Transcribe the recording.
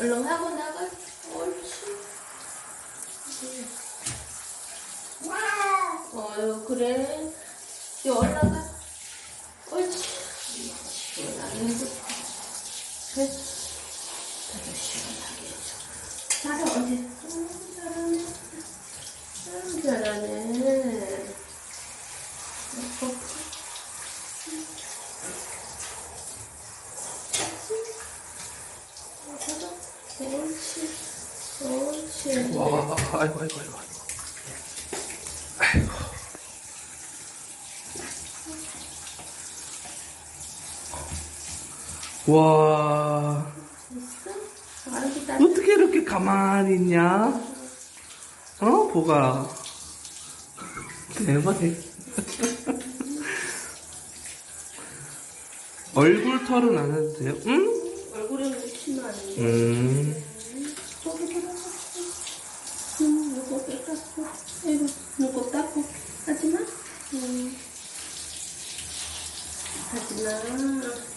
얼른 하고 나가. 옳지. 어유 그래. 이제 올라가. 옳지. 해줘. 그래. 아주 시원하게. 잘해 어디? 음, 잘하네. 음, 잘하네. 어, 옳지. 옳지. 와, 아이고, 아이고, 아이고. 아이고. 와, 어떻게 이렇게 가만히 있냐? 어, 보가. 대박이. 얼굴 털은 안 해도 돼요? 응? 얼굴에 묻히면 안 돼. 음. 저기 들어가. 음, 요거 닦고. 아이고, 요거 닦고. 하지마. 음. 하지마.